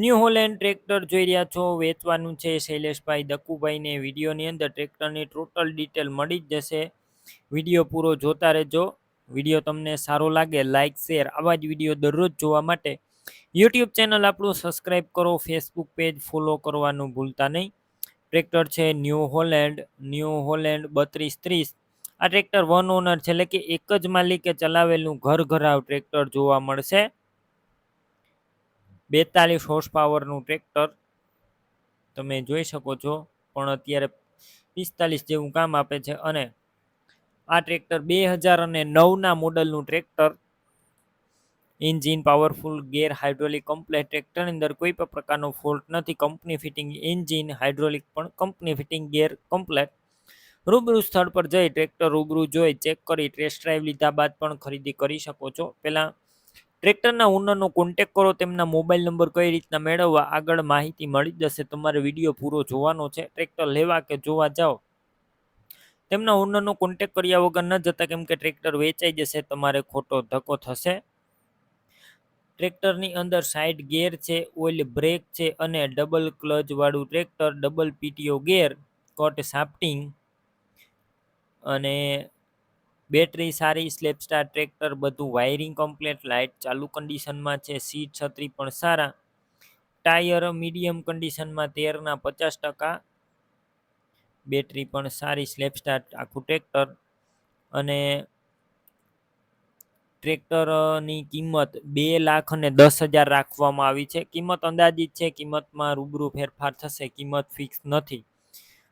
New Holland tractor જોઈ રહ્યા છો. વેચવાનું છે શૈલેષભાઈ દકુભાઈને. વિડીયોની અંદર ટ્રેક્ટરની ટોટલ ડિટેલ મળી જ જશે. વીડિયો પૂરો જોતા રહેજો. વીડિયો તમને સારો લાગે લાઇક શેર, આવા જ વીડિયો દરરોજ જોવા માટે યુટ્યુબ ચેનલ આપણું સબસ્ક્રાઈબ કરો. ફેસબુક પેજ ફોલો કરવાનું ભૂલતા નહીં. ટ્રેક્ટર છે ન્યૂ હોલેન્ડ. ન્યૂ હોલેન્ડ બત્રીસ ત્રીસ. આ ટ્રેક્ટર વન ઓનર છે, એટલે કે એક જ માલિકે ચલાવેલું ઘર ઘરાવ ટ્રેક્ટર જોવા મળશે. બેતાલીસ હોર્સ પાવરનું ટ્રેક્ટર તમે જોઈ શકો છો. પણ અત્યારે પિસ્તાલીસ જેવું કામ આપે છે અને આ ટ્રેક્ટર બે હજાર અને નવના મોડલનું tractor engine powerful gear hydraulic complete ટ્રેક્ટરની અંદર કોઈ પણ પ્રકારનો ફોલ્ટ નથી. કંપની ફિટિંગ એન્જિન હાઇડ્રોલિક પણ કંપની ફિટિંગ ગેર કમ્પ્લેટ રૂબરૂ સ્થળ પર જઈ ટ્રેક્ટર રૂબરૂ જોઈ ચેક કરી ટેસ્ટ ડ્રાઈવ લીધા બાદ પણ ખરીદી કરી શકો છો. પહેલાં ટ્રેક્ટરના ઓનરનો કોન્ટેક કરો, તેમના મોબાઈલ નંબર કઈ રીતના મેળવવા, આગળ માહિતી મળી જશે. તમારે વીડિયો પૂરો જોવાનો છે. ટ્રેક્ટર લેવા કે જોવા જાઓ? તેમના ઓનરનો કોન્ટેક કર્યા વગર ન જતા કેમ કે ટ્રેક્ટર વેચાઈ જશે, તમારે ખોટો ધક્કો થશે. ટ્રેક્ટરની અંદર સાઈડ ગેર છે ઓઇલ બ્રેક છે અને double ક્લચવાળું tractor double PTO gear cut shafting અને બેટરી સારી સ્લેપ સ્ટાર ટ્રેક્ટર, બધું વાયરિંગ કમ્પ્લેટ લાઇટ ચાલુ કન્ડિશનમાં છે સીટ છત્રી પણ સારા. ટાયર મીડિયમ કન્ડિશનમાં તેરના પચાસ ટકા. બેટરી પણ સારી સ્લેપ સ્ટાર આખું ટ્રેક્ટર. અને ટ્રેક્ટરની કિંમત બે લાખ અને દસ હજાર રાખવામાં આવી છે. કિંમત અંદાજિત છે, કિંમતમાં રૂબરૂ ફેરફાર થશે, કિંમત ફિક્સ નથી.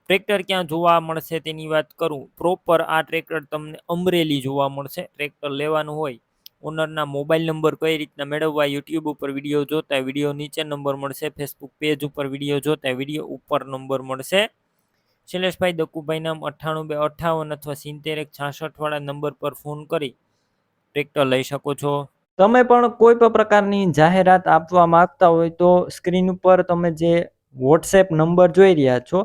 ટ્રેક્ટર ક્યાં જોવા મળશે તેની વાત કરું? પ્રોપર આ ટ્રેક્ટર તમને અમરેલી જોવા મળશે. ટ્રેક્ટર લેવાનું હોય, ઓનરના મોબાઈલ નંબર કઈ રીતના મેળવવા, યુટ્યુબ ઉપર વીડિયો જોતા, વીડિયો નીચે નંબર મળશે ફેસબુક પેજ ઉપર વીડિયો જોતા, વીડિયો ઉપર નંબર મળશે. શૈલેષભાઈ દકુભાઈ નામ અઠ્ઠાણું બે, અઠ્ઠાવન અથવા સિત્તેર એક છાસઠવાળા નંબર પર ફોન કરી ટ્રેક્ટર લઈ શકો છો. તમે પણ કોઈ પણ પ્રકારની જાહેરાત આપવા માંગતા હોય તો સ્ક્રીન ઉપર તમે જે વોટ્સએપ નંબર જોઈ રહ્યા છો